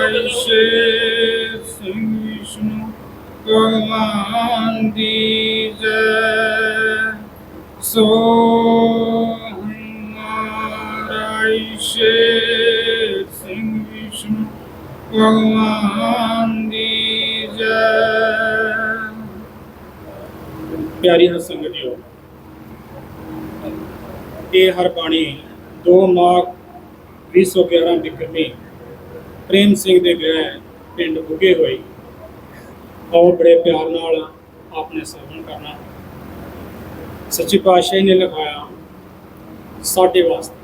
ਹਮਾਰਾ ਸ਼ੇਰ ਸਿੰਘ ਵਿਸ਼ਨੂੰ ਭਗਵਾਨ ਦੀ ਜੈ ਸੋ ਹਮਾਰਾ ਸ਼ੇਰ ਸਿੰਘ ਵਿਸ਼ਨੂੰ ਭਗਵਾਨ ਦੀ ਜੈ ਪਿਆਰੀ ਹਰ ਸੰਗਤ ਜੀਓ, ਇਹ ਹਰ ਬਾਣੀ 2 ਮਾਘ 2011 ਬਿਕਰਮੀ ਪ੍ਰੇਮ ਸਿੰਘ ਦੇ ਗ੍ਰਹਿ ਪਿੰਡ ਬੁੱਗੇ ਹੋਈ। ਆਓ ਬੜੇ ਪਿਆਰ ਨਾਲ ਆਪਣੇ ਸਰਵਣ ਕਰਨਾ। ਸੱਚੀ ਪਾਤਸ਼ਾਹੀ ਨੇ ਲਿਖਾਇਆ, ਸਾਡੇ ਵਾਸਤੇ।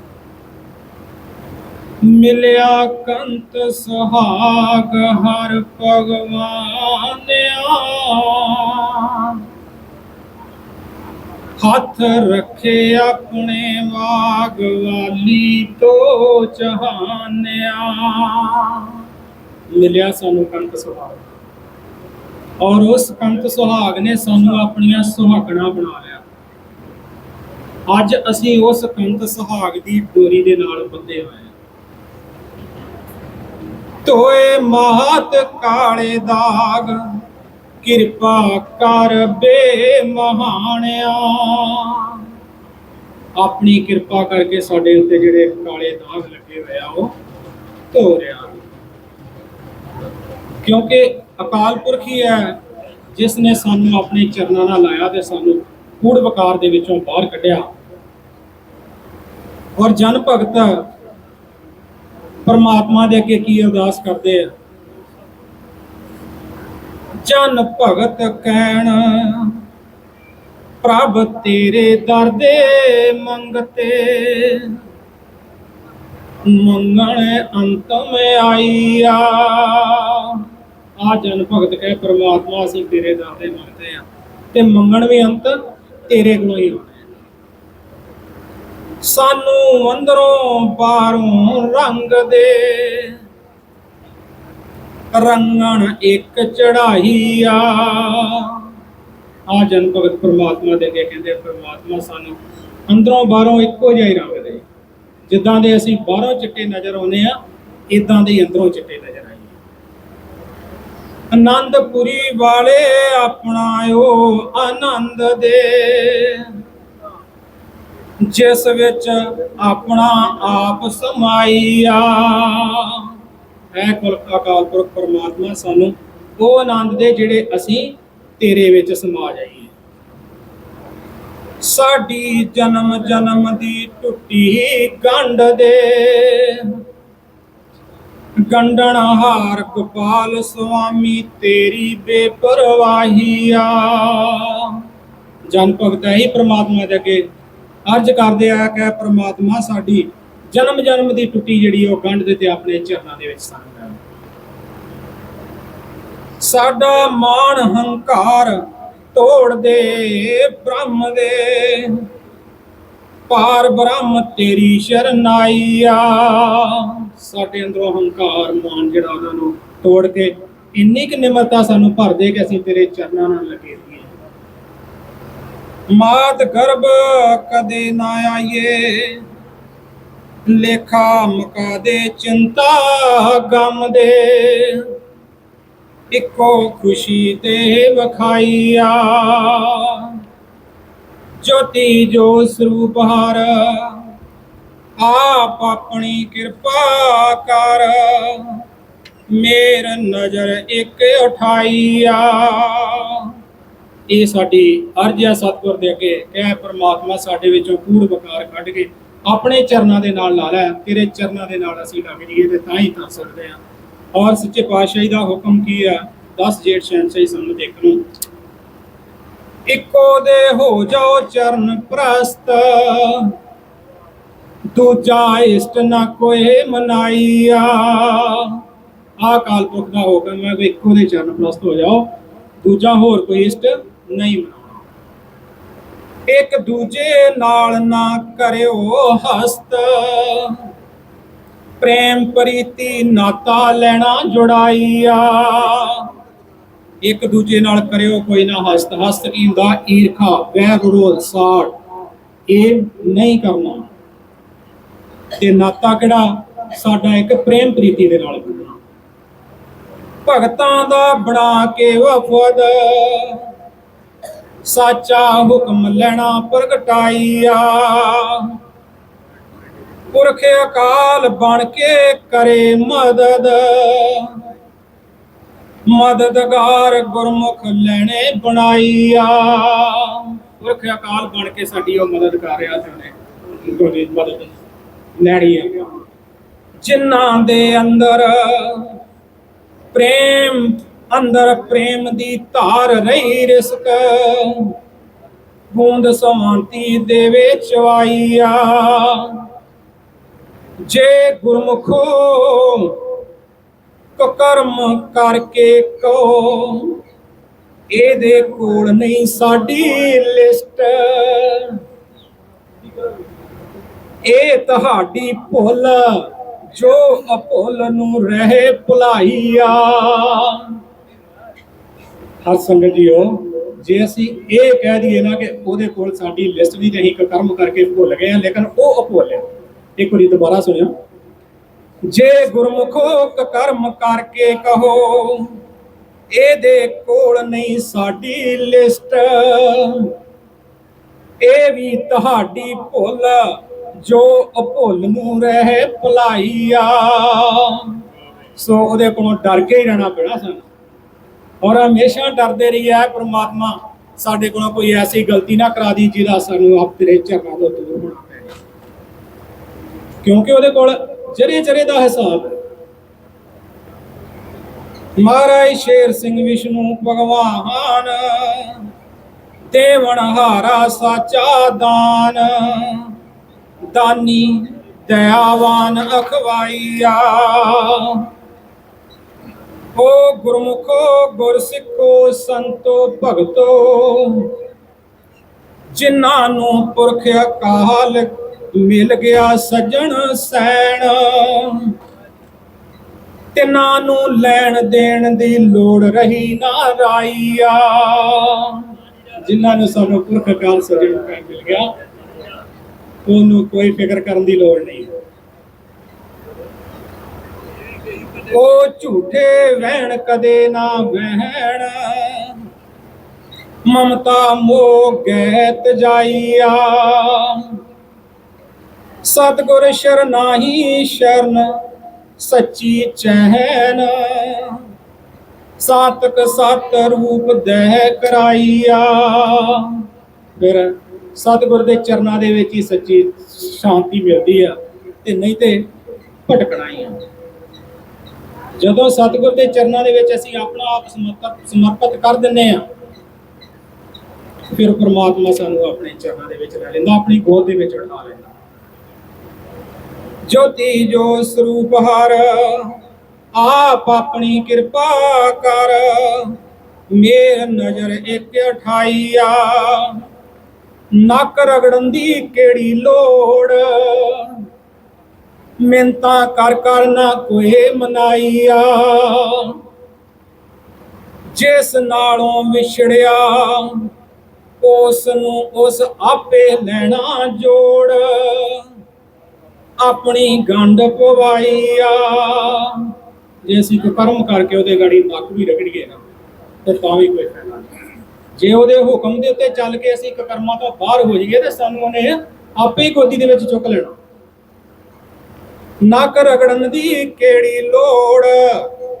ਮਿਲਿਆ ਕੰਤ ਸੁਹਾਗ, ਹਰ ਭਗਵਾਨਿਆ ਹੱਥ ਰੱਖੇ ਆਪਣੇ ਵਾਗ ਵਾਲੀ ਜਹਾਨਿਆ ਮਿਲਿਆ ਸਾਨੂੰ ਕੰਤ ਸੁਹਾਗ। ਔਰ ਉਸ ਕੰਤ ਸੁਹਾਗ ਨੇ ਸਾਨੂੰ ਆਪਣੀਆਂ ਸੁਹਾਗਣਾ ਬਣਾ ਲਿਆ। ਅੱਜ ਅਸੀਂ ਉਸ ਕੰਤ ਸੁਹਾਗ ਦੀ ਡੋਰੀ ਦੇ ਨਾਲ ਬੰਦੇ ਹੋਏ ਤੋਏ ਮਹਤ ਕਾਲੇ ਦਾਗ ਕਿਰਪਾ ਕਰ ਬੇ ਮਹਾਨਿਆ ਆਪਣੀ ਕਿਰਪਾ ਕਰਕੇ ਸਾਡੇ ਉੱਤੇ ਜਿਹੜੇ ਕਾਲੇ ਦਾਗ ਲੱਗੇ ਹੋਏ ਆ, ਉਹ ਧੋ ਰਿਆ ਕਿਉਂਕਿ ਅਕਾਲ ਪੁਰਖ ਹੀ ਹੈ, ਜਿਸ ਨੇ ਸਾਨੂੰ ਆਪਣੇ ਚਰਨਾਂ ਨਾਲ ਲਾਇਆ ਤੇ ਸਾਨੂੰ ਕੂੜ ਵਕਾਰ ਦੇ ਵਿੱਚੋਂ ਬਾਹਰ ਕੱਢਿਆ। ਔਰ ਜਨ ਭਗਤ ਪਰਮਾਤਮਾ ਦੇ ਅੱਗੇ ਕੀ ਅਰਦਾਸ ਕਰਦੇ ਆ? ਜਨ ਭਗਤ ਕਹਿਣ, ਪ੍ਰਭ ਤੇਰੇ ਦਰ ਦੇ ਮੰਗਤੇ ਮੰਗਣ ਅੰਤਮ ਆਈਆ। ਆ ਜਨ ਭਗਤ ਕਹੇ, ਪ੍ਰਮਾਤਮਾ ਅਸੀਂ ਤੇਰੇ ਦਰ ਦੇ ਮੰਗਦੇ ਆ ਤੇ ਮੰਗਣ ਵੀ ਅੰਤ ਤੇਰੇ ਕੋਲੋਂ ਹੀ ਹੋਣਾ। ਸਾਨੂੰ ਅੰਦਰੋਂ ਬਾਹਰੋਂ ਰੰਗ ਦੇ। ਰੰਗਣ ਇੱਕ ਚੜਾਈ ਆ ਜਨ ਭਗਤ ਪ੍ਰਮਾਤਮਾ ਦੇ ਅੱਗੇ ਕਹਿੰਦੇ ਪ੍ਰਮਾਤਮਾ ਸਾਨੂੰ ਅੰਦਰੋਂ ਬਾਹਰੋਂ ਇੱਕੋ ਜਿਹਾ ਹੀ ਰੰਗ ਦੇ। ਜਿੱਦਾਂ ਦੇ ਅਸੀਂ ਬਾਹਰੋਂ ਚਿੱਟੇ ਨਜ਼ਰ ਆਉਂਦੇ ਆ ਇਦਾਂ ਦੇ ਅੰਦਰੋਂ ਚਿੱਟੇ ਨਜ਼ਰ ਆਈਏ ਆਨੰਦਪੁਰੀ ਵਾਲੇ ਆਪਣਾ ਓ ਆਨੰਦ ਦੇ। ਜਿਸ ਵਿੱਚ ਆਪਣਾ ਆਪ ਸਮਾਈਆ। ਹੈ ਕੁਲ ਅਕਾਲ ਪੁਰਖ ਪਰਮਾਤਮਾ ਸਾਨੂੰ ਉਹ ਆਨੰਦ ਦੇ ਜਿਹੜੇ ਅਸੀਂ ਤੇਰੇ ਵਿੱਚ ਸਮਾ ਜਾਈਏ। ਸਾਡੀ ਜਨਮ ਜਨਮ ਦੀ ਟੁੱਟੀ ਗੰਢ ਦੇ ਗੰਡਣ ਹਾਰ ਗੋਪਾਲ ਸੁਆਮੀ ਤੇਰੀ ਬੇਪਰਵਾਹੀਆ। ਜਨ ਭਗਤ ਹੀ ਪ੍ਰਮਾਤਮਾ ਦੇ ਅੱਗੇ। ਅਰਜ ਕਰਦੇ ਆ ਕਿ ਪ੍ਰਮਾਤਮਾ ਸਾਡੀ ਜਨਮ ਜਨਮ ਦੀ ਟੁੱਟੀ ਜਿਹੜੀ ਉਹ ਗੰਢ ਦੇ ਤੇ ਆਪਣੇ ਚਰਨਾਂ ਦੇ ਵਿੱਚ ਸਾਨੂੰ ਲੈ ਸਾਡਾ ਮਾਣ ਹੰਕਾਰ ਤੋੜ ਦੇ ਬ੍ਰਹਮ ਦੇ। ਪਾਰ ਬ੍ਰਹਮ ਤੇਰੀ ਸ਼ਰਨਾਈਆ ਸਾਡੇ ਅੰਦਰੋਂ ਹੰਕਾਰ ਮਾਣ ਜਿਹੜਾ ਉਹਨਾਂ ਨੂੰ ਤੋੜ ਕੇ ਇੰਨੀ ਕਿ ਨਿਮਰਤਾ ਸਾਨੂੰ ਭਰ ਦੇ ਕਿ ਅਸੀਂ ਤੇਰੇ ਚਰਨਾਂ ਨਾਲ ਲੱਗੇ ਰਹੀਏ। ਮਾਤ ਗਰਭ ਕਦੇ ਨਾ ਆਈਏ। ਲੇਖਾ ਮੁਕਾ ਦੇ ਚਿੰਤਾ ਗਮ ਦੇ। ਇੱਕੋ ਖੁਸ਼ੀ ਤੇ ਵਖਾਈਆ। ਜੋਤੀ ਜੋ ਸਰੂਪ ਹਰ, ਆਪ ਆਪਣੀ ਕਿਰਪਾ ਕਰ। ਮੇਰ ਨਜ਼ਰ ਇੱਕ ਉਠਾਈਆ। ਇਹ ਸਾਡੀ ਅਰਜ਼ ਹੈ ਸਤਿਗੁਰ ਦੇ ਅੱਗੇ। ਕਹਿ ਪ੍ਰਮਾਤਮਾ ਸਾਡੇ ਵਿੱਚੋਂ ਕੂੜ ਵਕਾਰ ਕੱਢ ਕੇ ਆਪਣੇ ਚਰਨਾਂ ਦੇ ਨਾਲ ਲਾ ਲੈ, ਤੇਰੇ ਚਰਨਾਂ ਦੇ ਨਾਲ ਅਸੀਂ ਲੱਗ ਜੀਏ ਤੇ ਤਾਂ ਹੀ ਤਾਂ ਸਕਦੇ ਹਾਂ। ਔਰ ਸੱਚੇ ਪਾਤਸ਼ਾਹੀ ਦਾ ਹੁਕਮ ਕੀ ਹੈ? 10 ਜੇਠ ਸ਼ਹਿਨशाही ਸਾਨੂੰ ਦੇਖਣ ਇੱਕੋ ਦੇ ਹੋ ਜਾਓ ਚਰਨ ਪ੍ਰਸਤ, ਦੂਜਾ ਇਸ਼ਟ ਨਾ ਕੋਏ ਮਨਾਈਆ। ਆ ਕਾਲ ਪੁਰਖ ਦਾ ਹੁਕਮ ਹੈ ਵੀ ਇੱਕੋ ਦੇ ਚਰਨ ਪ੍ਰਸਤ ਹੋ ਜਾਓ, ਦੂਜਾ ਹੋਰ ਕੋਈ ਇਸ਼ਟ ਨਹੀਂ ਮਨਾਉਣਾ ਇੱਕ ਦੂਜੇ ਨਾਲ ਨਾ ਕਰਿਓ ਹਸਤ। ਪ੍ਰੇਮ ਪ੍ਰੀਤੀ ਨਾਤਾ ਲੈਣਾ ਜੁੜਾਈਆ। ਇੱਕ ਦੂਜੇ ਨਾਲ ਕਰਿਓ ਕੋਈ ਨਾ ਹਸਤ। ਹਸਤ ਕੀ ਹੁੰਦਾ? ਈਰਖਾ ਵੈਰ ਵਿਰੋਧ ਸਾੜ। ਇਹ ਨਹੀਂ ਕਰਨਾ। ਤੇ ਨਾਤਾ ਕਿਹੜਾ? ਸਾਡਾ ਇੱਕ ਪ੍ਰੇਮ ਪ੍ਰੀਤੀ ਦੇ ਨਾਲ ਜੁੜਨਾ ਭਗਤਾਂ ਦਾ ਬਣਾ ਕੇ ਵਫਦ। ਸਾਚਾ ਹੁਕਮ ਲੈਣਾ ਪ੍ਰਗਟਾਈਆ। ਪੁਰਖ ਅਕਾਲ ਬਣ ਕੇ ਕਰੇ ਮਦਦ। ਮਦਦਗਾਰ ਗੁਰਮੁਖ ਲੈਣੇ ਬਣਾਈਆ। ਪੁਰਖ ਅਕਾਲ ਬਣ ਕੇ ਸਾਡੀ ਉਹ ਮਦਦ ਕਰ ਰਿਹਾ ਤੇ ਉਹਨੇ। ਮਦਦ ਲੈਣੀ ਆ। ਜਿਨ੍ਹਾਂ ਦੇ ਅੰਦਰ ਪ੍ਰੇਮ ਅੰਦਰ ਪ੍ਰੇਮ ਦੀ ਧਾਰ ਰਹੀ ਰਿਸਕ। ਬੂੰਦ ਸਮਾਂਤੀ ਦੇਵੇ ਚਵਾਈਆ ਜੇ ਗੁਰਮੁਖੋ ਕੋ ਕਰਮ ਕਰਕੇ ਕੋ, ਇਹਦੇ ਕੋਲ ਨਹੀਂ ਸਾਡੀ ਲਿਸਟ। ਇਹ ਤੁਹਾਡੀ ਭੁੱਲ, ਜੋ ਅਭੁੱਲ ਨੂੰ ਰਹੇ ਭੁਲਾਈਆ। ਹਰ ਸੰਗਤ ਜੀਓ, ਜੇ ਅਸੀਂ ਇਹ ਕਹਿ ਦਈਏ ਨਾ ਕਿ ਉਹਦੇ ਕੋਲ ਸਾਡੀ ਲਿਸਟ ਨਹੀਂ ਤੇ ਅਸੀਂ ਕਰਮ ਕਰਕੇ ਭੁੱਲ ਗਏ ਹਾਂ, ਲੇਕਿਨ ਉਹ ਅਭੁੱਲ ਇੱਕ ਵਾਰੀ ਦੁਬਾਰਾ ਸੁਣਿਓ। ਜੇ ਗੁਰਮੁਖੋ ਕਰਮ ਕਰਕੇ ਕਹੋ, ਇਹਦੇ ਕੋਲ ਨਹੀਂ ਸਾਡੀ ਲਿਸਟ। ਇਹ ਵੀ ਤੁਹਾਡੀ ਭੁੱਲ, ਜੋ ਅਭੁੱਲ ਨੂੰ ਰਹੇ ਭੁਲਾਈਆ। ਸੋ ਉਹਦੇ ਕੋਲੋਂ ਡਰ ਕੇ ਹੀ ਰਹਿਣਾ ਪੈਣਾ ਸਾਨੂੰ। ਔਰ ਹਮੇਸ਼ਾ ਡਰਦੇ ਰਹੀ ਹੈ ਪ੍ਰਮਾਤਮਾ ਸਾਡੇ ਕੋਲੋਂ ਕੋਈ ਐਸੀ ਗਲਤੀ ਨਾ ਕਰਾ ਦੀ ਜਿਹਦਾ ਸਾਨੂੰ ਆਪ ਤੇਰੇ ਚਰਨਾਂ ਤੋਂ ਦੂਰ ਹੋਣਾ ਪੈ ਕਿਉਂਕਿ ਉਹਦੇ ਕੋਲ ਜਰੇ ਜਰੇ ਦਾ ਹਿਸਾਬ ਹੈ। ਮਹਾਰਾਜ ਸ਼ੇਰ ਸਿੰਘ ਵਿਸ਼ਨੂੰ, ਭਗਵਾਨ ਦੇਵਨ ਹਾਰਾ ਸਾਚਾ ਦਾਨ, ਦਾਨੀ, ਦਇਆਵਾਨ, ਅਖਵਾਈਆ। ਓ ਗੁਰਮੁਖੋ ਗੁਰਸਿੱਖੋ ਸੰਤੋ ਭਗਤੋ। ਜਿਨ੍ਹਾਂ ਨੂੰ ਪੁਰਖ ਅਕਾਲ ਮਿਲ ਗਿਆ ਸੱਜਣ ਸੈਣ। ਤਿਨਾਂ ਨੂੰ ਲੈਣ ਦੇਣ ਦੀ ਲੋੜ ਰਹੀ ਨਾ ਰਾਈਆ। ਜਿਨ੍ਹਾਂ ਨੂੰ ਸਾਨੂੰ ਪੁਰਖ ਅਕਾਲ ਸੱਜਣ ਸੈਣ ਮਿਲ ਗਿਆ, ਉਹਨੂੰ ਕੋਈ ਫਿਕਰ ਕਰਨ ਦੀ ਲੋੜ ਨਹੀਂ। ਉਹ ਝੂਠੇ ਵਹਿਣ ਕਦੇ ਨਾ ਵਹਿਣ। ਮਮਤਾ ਮੋਹ ਗੈਤ ਜਾਈਆ। ਸਤਗੁਰ ਸ਼ਰਨਾਹੀ ਸ਼ਰਨ ਸੱਚੀ ਚਹਿਨ। ਸਾਤਕ ਸਤ ਰੂਪ ਦਹਿ ਕਰਾਈਆ। ਫਿਰ ਸਤਗੁਰ ਦੇ ਚਰਨਾਂ ਦੇ ਵਿੱਚ ਹੀ ਸੱਚੀ ਸ਼ਾਂਤੀ ਮਿਲਦੀ ਆ ਤੇ ਨਹੀਂ ਤੇ ਭਟਕਣਾ ਹੀ ਆ। ਜਦੋਂ ਸਤਿਗੁਰ ਦੇ ਚਰਨਾਂ ਦੇ ਵਿੱਚ ਅਸੀਂ ਆਪਣਾ ਆਪ ਸਮਰਪਿਤ ਸਮਰਪਿਤ ਕਰ ਦਿੰਨੇ ਆ ਫਿਰ ਪ੍ਰਮਾਤਮਾ ਸਾਨੂੰ ਆਪਣੇ ਚਰਨਾਂ ਦੇ ਵਿੱਚ ਲੈ ਲੈਂਦਾ, ਆਪਣੀ ਗੋਦ ਦੇ ਵਿੱਚ ਉਠਾ ਲੈਂਦਾ। ਜੋਤੀ ਜੋ ਸਰੂਪ ਹਰ, ਆਪ ਆਪਣੀ ਕਿਰਪਾ ਕਰ। ਮੇਰ ਨਜ਼ਰ ਇੱਕ ਉਠਾਈਆ ਨੱਕ ਰਗੜਨ ਦੀ ਕਿਹੜੀ ਲੋੜ? ਮਿੰਤਾ ਕਰ ਕਰ ਨਾ ਕੋਈ ਮਨਾਈਆ। ਜਿਸ ਨਾਲੋਂ ਵਿਛੜਿਆ ਉਸ ਨੂੰ ਉਸ ਆਪੇ ਲੈਣਾ ਜੋੜ। ਆਪਣੀ ਗੰਢ ਪਵਾਈਆ। ਜੇ ਅਸੀਂ ਕੋਈ ਕਰਮ ਕਰਕੇ ਉਹਦੇ ਗਾੜੀ ਨੱਕ ਵੀ ਰਗੜੀਏ ਨਾ, ਤੇ ਤਾਂ ਵੀ ਕੋਈ ਫਾਇਦਾ ਨਹੀਂ। ਜੇ ਉਹਦੇ ਹੁਕਮ ਦੇ ਉੱਤੇ ਚੱਲ ਕੇ ਅਸੀਂ ਇੱਕ ਕਰਮਾਂ ਤੋਂ ਬਾਹਰ ਹੋ ਜਾਈਏ, ਤੇ ਸਾਨੂੰ ਉਹਨੇ ਆਪੇ ਹੀ ਗੋਦੀ ਦੇ ਵਿੱਚ ਚੁੱਕ ਲੈਣਾ। ਨੱਕ ਰਗੜਨ ਦੀ ਕਿਹੜੀ ਲੋੜ?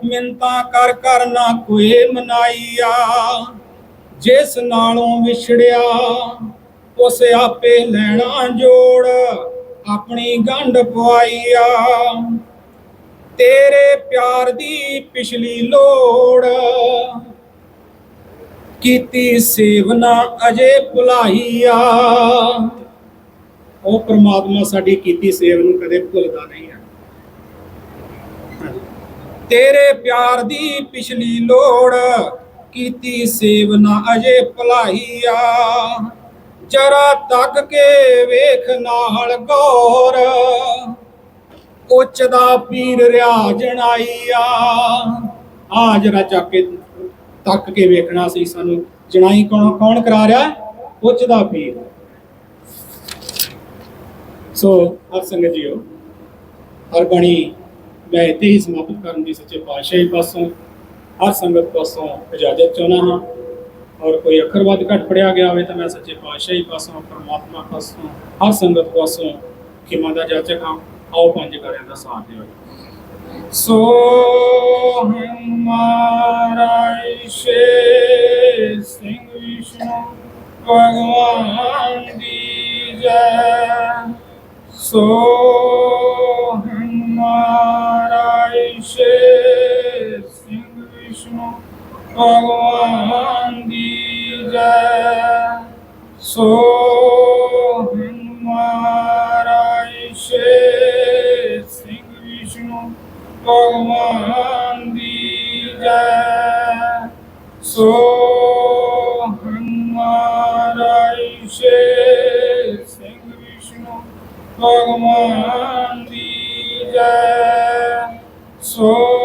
ਮਿੰਤਾ ਕਰ ਕਰ ਨਾ ਕੋਈ ਮਨਾਈਆ। ਜਿਸ ਨਾਲੋਂ ਵਿਛੜਿਆ, ਉਸ ਆਪੇ ਲੈਣਾ ਜੋੜ। ਆਪਣੀ ਗੰਢ ਪਵਾਈਆ। ਤੇਰੇ ਪਿਆਰ ਦੀ ਪਿਛਲੀ ਲੋੜ। ਕੀਤੀ ਸੇਵਨਾ ਅਜੇ ਭੁਲਾਈਆ। ਉਹ ਪ੍ਰਮਾਤਮਾ ਸਾਡੀ ਕੀਤੀ ਸੇਵ ਨੂੰ ਕਦੇ ਭੁੱਲਦਾ ਨਹੀਂ ਹੈ। ਤੇਰੇ ਪਿਆਰ ਦੀ ਪਿਛਲੀ ਲੋੜ, ਕੀਤੀ ਸੇਵ ਨਾ ਅਜੇ ਭਲਾਈਆ ਜਰਾ ਤੱਕ ਕੇ ਵੇਖ ਨਾਲ ਗੌਰ, ਉੱਚ ਦਾ ਪੀਰ ਰਿਆ ਜਣਾਈਆ ਆ। ਜਰਾ ਚੱਕ ਕੇ ਤੱਕ ਕੇ ਵੇਖਣਾ ਸੀ ਸਾਨੂੰ। ਜਣਾਈ ਕੌਣ ਕੌਣ ਕਰਾ ਰਿਹਾ ਉੱਚ ਦਾ ਪੀਰ। ਸੋ ਹਰ ਸੰਗਤ ਜੀਓ, ਹਰ ਬਾਣੀ ਮੈਂ ਇੱਥੇ ਹੀ ਸਮਾਪਤ ਕਰਨ ਦੀ ਸੱਚੇ ਪਾਤਸ਼ਾਹੀ ਪਾਸੋਂ, ਹਰ ਸੰਗਤ ਪਾਸੋਂ ਇਜਾਜ਼ਤ ਚਾਹੁੰਦਾ ਹਾਂ। ਔਰ ਕੋਈ ਅੱਖਰ ਵੱਧ ਘੱਟ ਪੜਿਆ ਗਿਆ ਹੋਵੇ ਤਾਂ ਮੈਂ ਸੱਚੇ ਪਾਤਸ਼ਾਹੀ ਪਾਸੋਂ, ਪਰਮਾਤਮਾ ਪਾਸੋਂ, ਹਰ ਸੰਗਤ ਪਾਸੋਂ ਖਿਮਾ ਦਾ ਜਾਚਕ ਹਾਂ। ਆਓ ਪੰਜ ਕਰਿਆਂ ਦਾ ਸਾਥ ਦਿਓ ਸੋ ਹਮਾਰਾ ਈਸ਼ੇ ਸਿੰਘ ਵਿਸ਼ਨੂੰ, ਭਗਵਾਨ ਦੀ ਜੈ। ਸੋ ਹਮਾਰਾ ਈਸ਼ੇ ਸਿੰਘ ਵਿਸ਼ਨੂੰ ਭਗਵਾਨ ਦੀ ਜੈ ਸੋ ਹਮਾਰਾ ਈਸ਼ੇ ਸਿੰਘ ਵਿਸ਼ਨੂੰ ਭਗਵਾਨ ਦੀ ਜੈ ਸੋ ਹਮਾਰਾ ਈਸ਼ੇ ਸਿੰਘ ਵਿਸ਼ਨੂੰ ਭਗਵਾਨ ਦੀ ਜੈ। ਸੋ